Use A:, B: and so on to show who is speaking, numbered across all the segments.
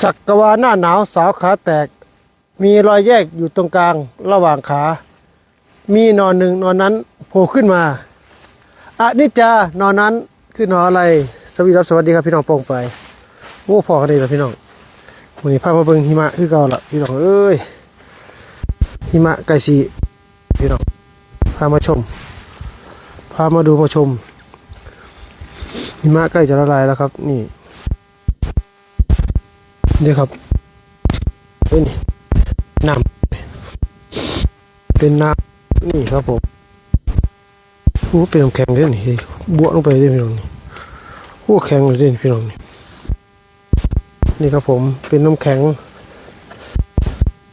A: สักกวาหน้าหนาวสาวขาแตก มีรอยแยกอยู่ตรงกลางระหว่างขา มีนอนหนึ่งนอนนั้นโผล่ขึ้นมาอะนิจจานอนนั้นคือนอนอะไร สวีรับสวัสดีครับพี่น้องโปองไปโอ้พอกันดีแล้วพี่น้องวันนี้พามาเบิ่งหิมะคือเก่าละพี่น้องเอ้ยหิมะไก่สีพี่น้องพามาชม พามาดูมาชมหิมะใกล้จะละลายแล้วครับ นี่ นี่ครับเอ้ยนี่น้ำเป็นน้ำนี่ครับผมโอ้เป็นน้ำแข็งเลยนี่บวกลงไปเลยพี่น้องนี่โอ้แข็งเลยพี่น้องนี่นี่ครับผมเป็นน้ำแข็ง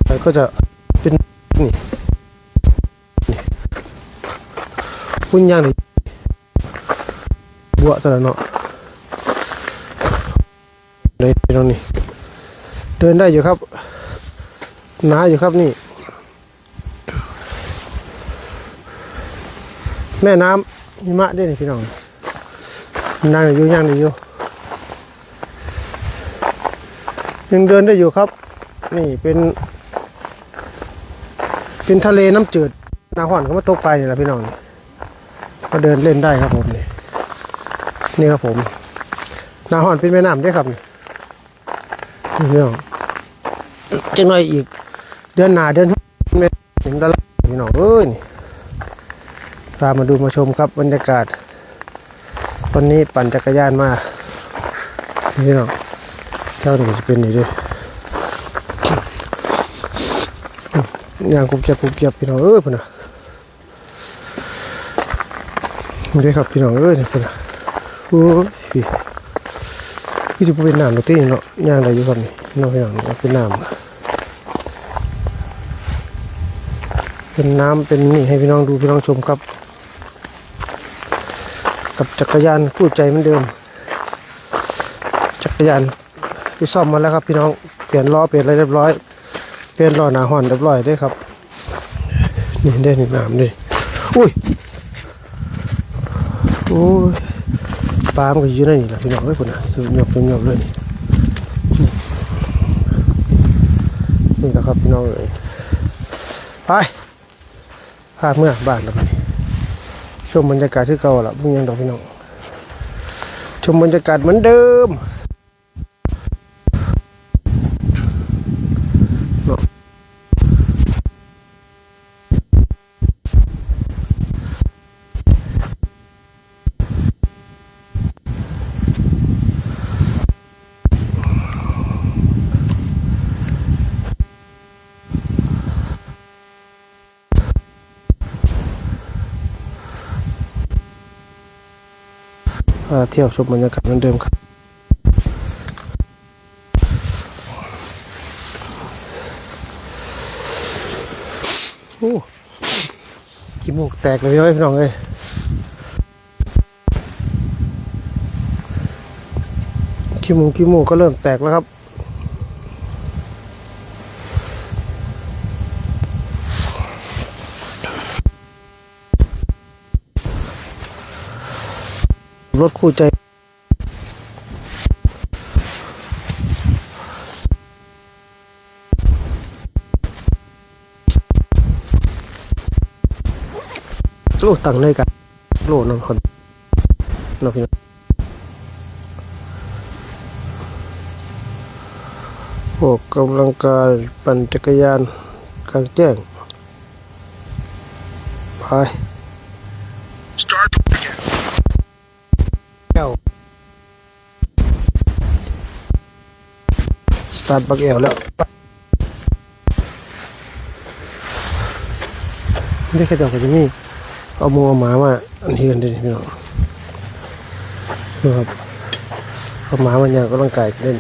A: แล้วก็จะเป็นนี่นี่พุ่นย่างนี่บวกแต่ละเนาะเลยพี่น้องนี่ ดินได้อยู่ครับหนาอยู่ครับนี่ แม่น้ำหิมะด้วยนี่พี่น้องนั่งอยู่ย่างอยู่ยังเดินได้อยู่ครับ นี่เป็น เป็นทะเลน้ำจืดนาห่อนเขามาตกไปนี่แหละพี่น้องก็เดินเล่นได้ครับผมนี่นี่ครับผมนาห่อนเป็นแม่น้ำด้วยครับนี่พี่น้อง จังหน่อยอีก เดือนหน้าเดือนเมษถึงตลาดพี่น้องเอ้ยพามาดูมาชมครับบรรยากาศ วันนี้ปั่นจักรยานมานี่พี่น้องเจ้าหนึ่จะเป็นนี่ด้วยย่างกุบเก็บกุบเก็บพี่น้องเอ้ยพุ่นนะนี่ครับพี่น้องเอ้ยนี่พุ่นะโอ้ยพี่พี่จะเป็นน้ำตัวที่เนาะย่างอะไรอยู่ครับนี่เนาะอย่างนี้เป็นน้ำ เป็นน้ำเป็นนี่ให้พี่น้องดูพี่น้องชมครับ กับจักรยานคู่ใจเหมือนเดิม จักรยานที่ซ่อมมาแล้วครับ พี่น้องเปลี่ยนล้อเปลี่ยนอะไรเรียบร้อย เปลี่ยนล้อหนาห่อนเรียบร้อยได้ครับ นี่ได้นี่น้ำดิอุ้ยโอ้ยปลามันก็อยู่ในนี่แหละพี่น้องเอ้ยคนน่ะสูบหยบสูบหยบเลยนี่นี่แหละครับพี่น้องเอ้ยไปาเมื่อบ้านเราไปชมบรรยากาศที่เก่าละมึงยังดอกพี่น้องชมบรรยากาศเหมือนเดิมาเที่ยวชมบรรยากาศเหมือนเดิมครับ โอ้ขี้มูกแตกเลยพี่น้องเอ้ยขี้มูกขี้มูกก็เริ่มแตกแล้วครับ รถคู่ใจ โลตังเลยกัน โลนังคนเราพี่น้องออกกำลังกายปั่นจักรยานกลางแจ้ง ไป ตาร์ทบักแอลแล้วนี่แค่เดียวก็จะมีเอาหมูเอาหมามาอันนี้กันดิพี่น้องนะครับเอาหมามันอยากก็ร่างกายกันเล่น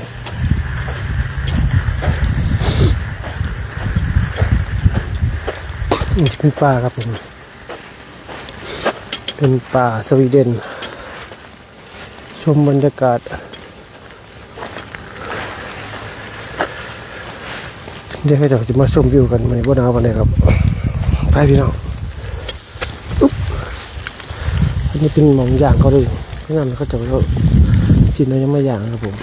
A: นี่เป็นป่าครับผมเป็นป่าสวีเดน ชมบรรยากาศ เดี๋ยวให้เราจะมาชมวิวกันในวันนาววันไหนครับไปพี่น้องอุ๊บอันนี้เป็นหมองย่างเขาเลยงานเขาจะเขาสินเรายังไม่ย่างครับผม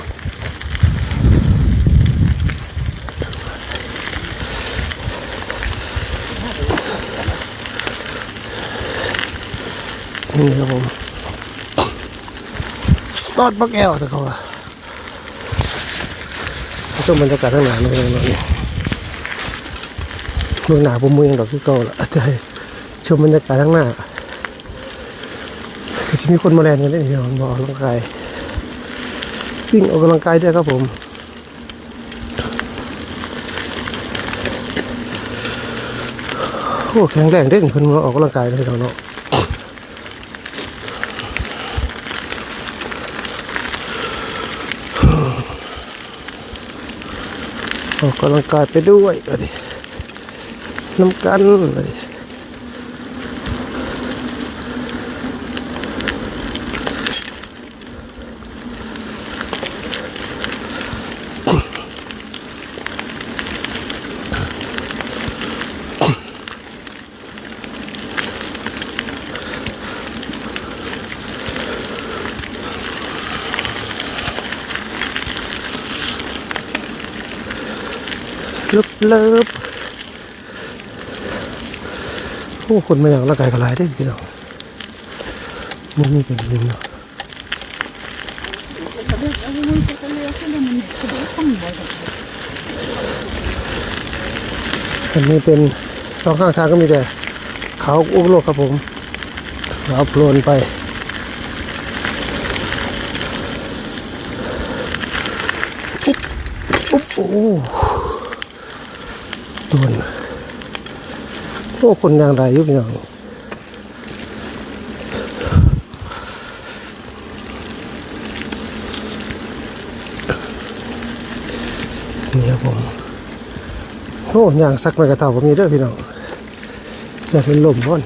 A: นี่ครับผมตอดบักแอลแต่เขาว่าชมบรรยากาศข้างหลังนี่เลยนะ เมืองหนาผมเมืองดอกที่เก่าละแต่ชมบรรยากาศข้างหน้าคือที่มีคนมาแลนกันเล่นเดียวบอกออกกำลังกายวิ่งออกกำลังกายด้วยครับผมโอ้แข็งแรงเด้งคนมาออกกำลังกายเลยเราเนาะออกกำลังกายไปด้วยเอาดิ น้ำกันเอาดิเลิบเลิบโอ้คนมาอย่างร่างกายกระไรได้พี่น้องมันมีกันยิงเนาะอันนี้เป็นสองข้างทางก็มีแต่เขาอุ้มโลกครับผมเราโปรนไปปุ๊บโอ้โดน โอ้คนยางไรอยู่พี่น้องนี่ครับผมโอ้ยางสักไม่กระเท่าก็มีเด้อพี่น้องอยากเป็นลมพ่อน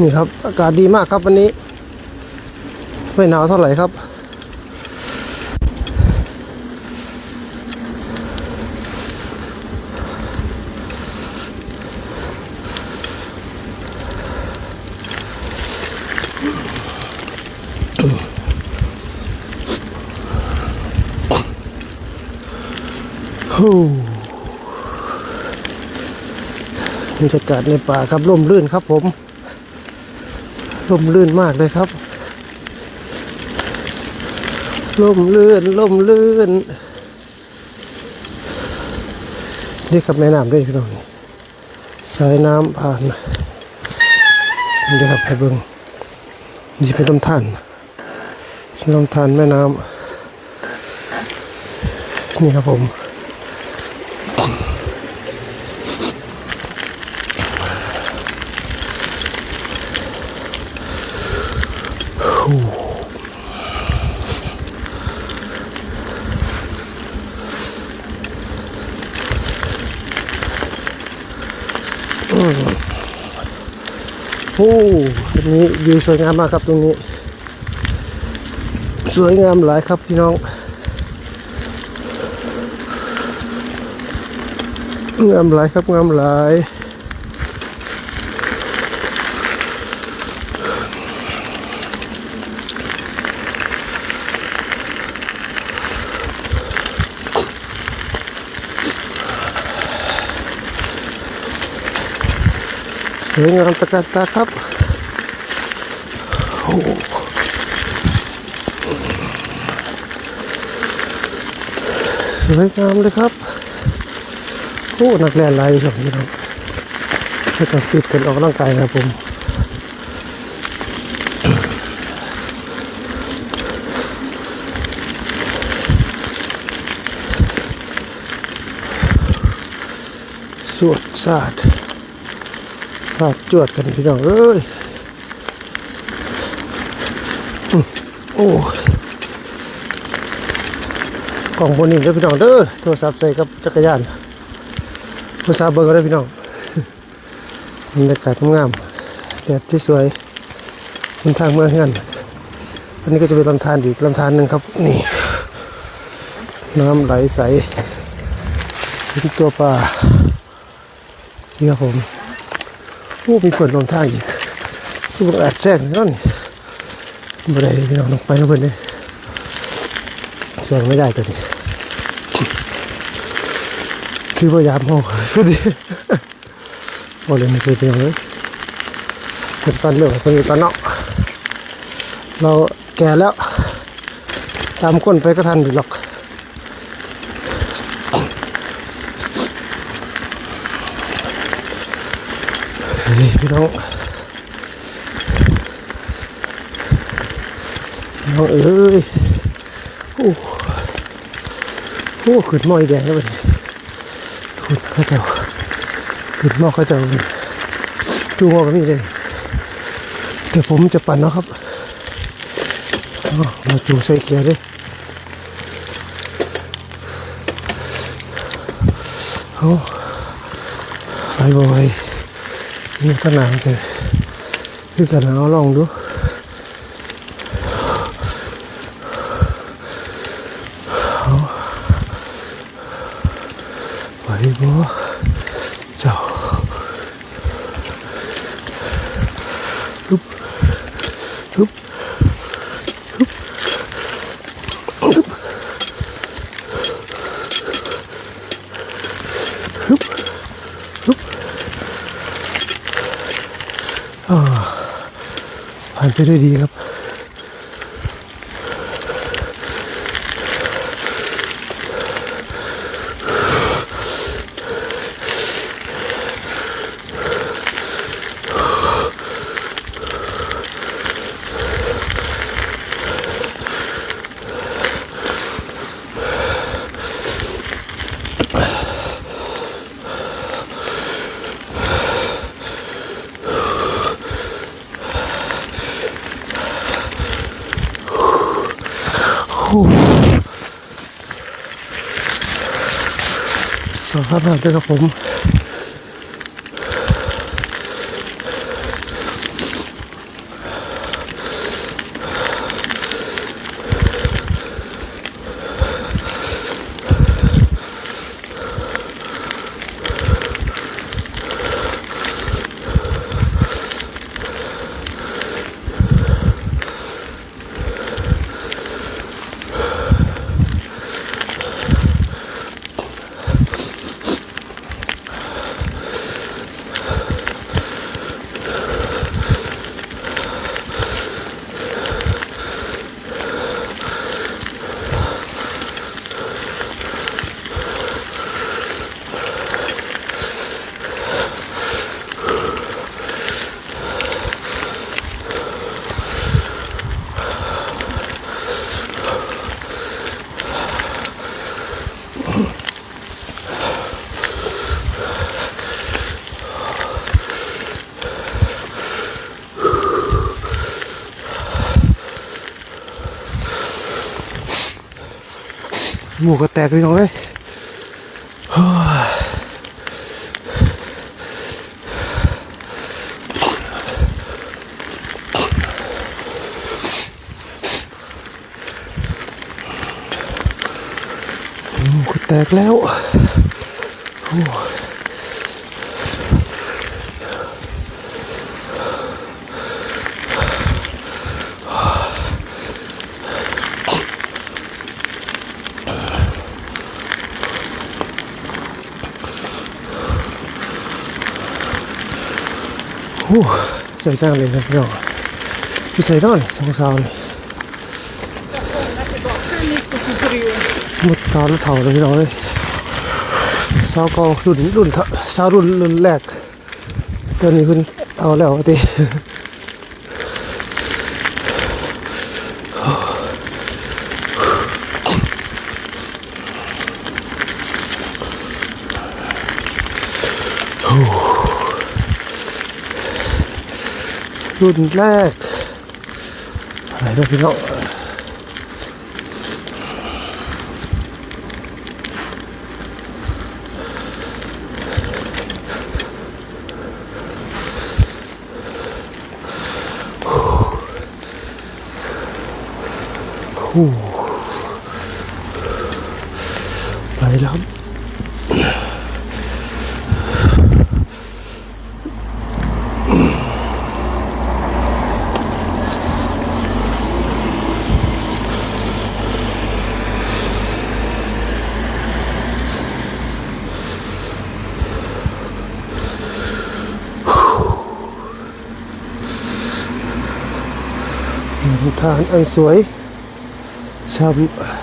A: นี่ครับ อากาศดีมากครับวันนี้ ไม่หนาวเท่าไหร่ครับ รยากาศในป่าครับร่มรื่นครับผมร่มรื่นมากเลยครับล่มลื่นล่มลื่นนี่ครับแม่น้ำด้วยพี่น้องสายน้ำผ่านนี่ครับให้เบิ้งนี่เป็นลำธารลำธารแม่น้ำนี่ครับผม โอ้อันนี้วิวสวยงามมากครับตรงนี้ สวยงามหลายครับพี่น้อง งามหลายครับงามหลาย วยงามตะการตาครับโอ้สวยงามเลยครับโอ้นักเรียนหลายครับพี่น้องให้กับฟิตกันออกกำลังกายครับผมสวดสาดฟาด จวดกันพี่น้องเอ้ยโอ้กล่องบนนี้เด้อพี่น้องเด้อโทรศัพท์ใส่กับจักรยานโทรศัพท์เบอร์ก็ได้อพี่น้องบรรยากาศงามแดดที่สวยบนทางเมืองกันอันนี้ก็จะเป็นลำธารอีกลำธารหนึ่งครับ นี่ น้ำไหลใสเป็นตัวปลานี่ครับผม โอ้มีคนลงทางอีกทุกคนอาจแซงนั่นบ่ได้พี่น้องลงไปแล้วเพิ่อนเลยแซงไม่ได้ตัวนี้ถือว่ายามห้องสุดดีบ่เลยไม่เคยเป็นเลยเป็นตอนเรื่องเป็นตอนเนาะเราแก่แล้วตามคนไปก็ทันอยู่หรอกเฮ้ย พี่น้องพี่น้องเอ้ยโอ้โหขึ้นหม้อแดงแล้วบัดนี้ขึ้นข้าวเจ้าขึ้นหม้อข้าวเจ้าจูงหม้อก็มีเลยเดี๋ยวผมจะปั่นนะครับมาจูใส่เกียร์ด้วยโอ้ไปบ่อย นี่ขนาดแต่คือกันเอาลองดู ไหวบ่เจ้าฮึบฮึบฮึบฮึบฮึบฮึบอ่าผ่าน ไปด้วยดีครับ สภาพแบบด้ครับผม หมูก็แตกเลยน้องเลยเฮ้ยหมูก็แตกแล้ว โอ้ยโอ้ยใจกลางเลยนะพี่น้องพี่ใส่นอนสองสาวนี่หมดสาวรุ่นเถ่าเลยพี่น้องเลยสาวก่ารุ่นรุ่นสาวรุ่นรุ่นแรกตอนนี้คุณเอาแล้วตี รุ่นแรกอะไรนะพี่น้องไปแล้ว ฐานอันสวยช่ำ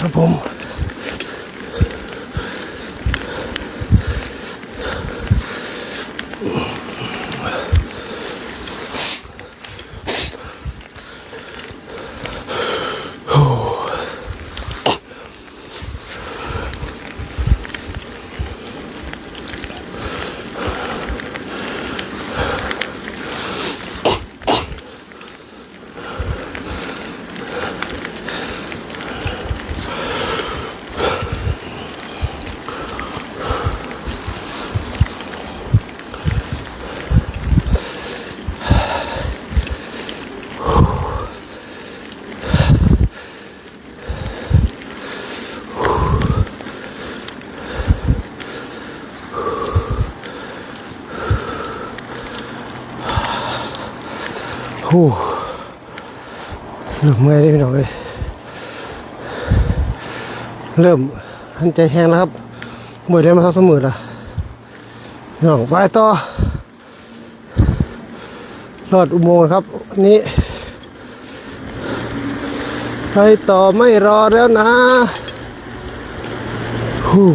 A: ครับผม โหเริ่มเมื่อยได้พี่น้องเลยเริ่มหันใจแห้งแล้วครับเมื่อยได้มาสักสมือละพี่น้องไปต่อรอดอุโมงค์ครับนนี้ไปต่อไม่รอแล้วนะฮู้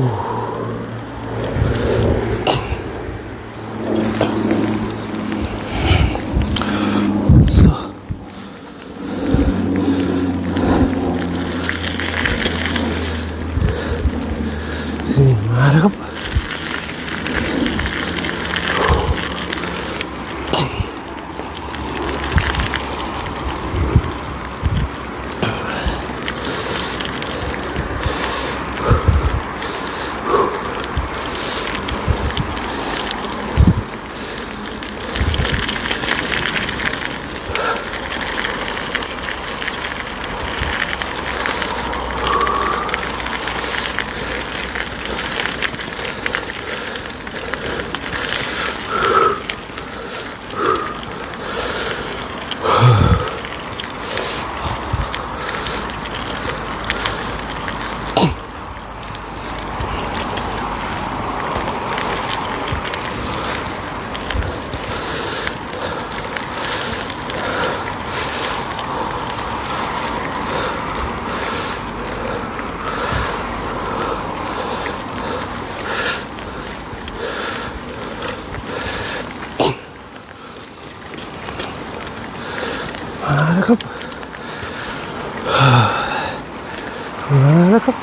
A: มาแล้วครับ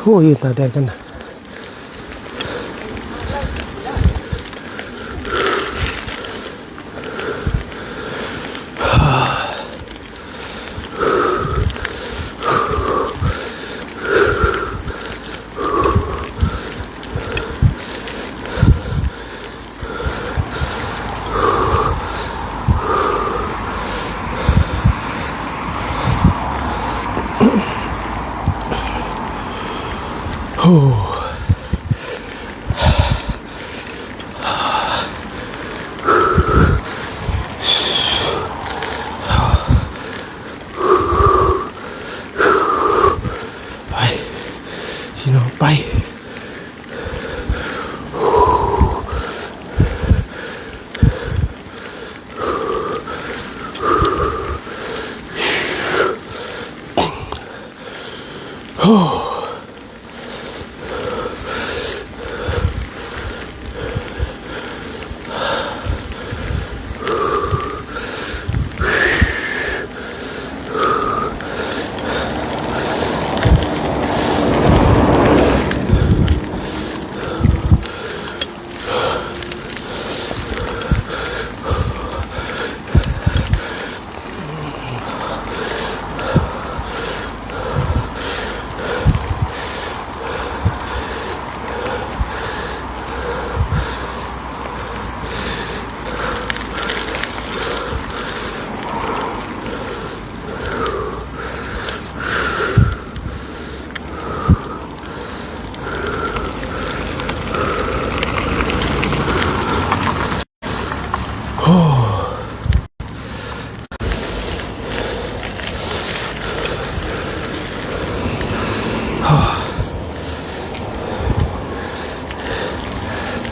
A: โอ้ยืนตาแดงกันนะ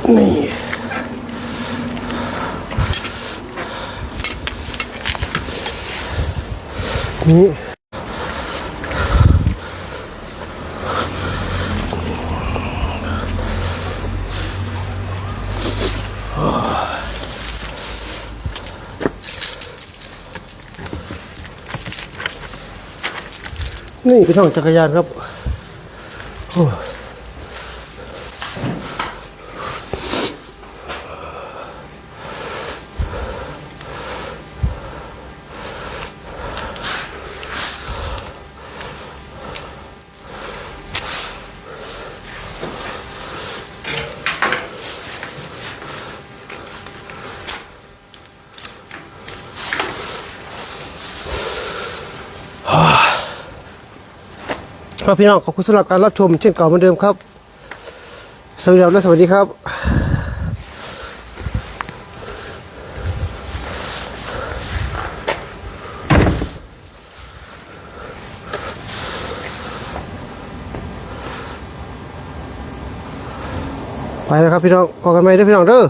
A: นี่ นี่นี่พี่น้องจักรยานครับ ครับพี่น้องขอบคุณสำหรับการรับชมเช่นเก่าเหมือนเดิมครับ สวัสดีครับและสวัสดีครับไปแล้วครับพี่น้องพอกันไหมเด้อพี่น้องเด้อ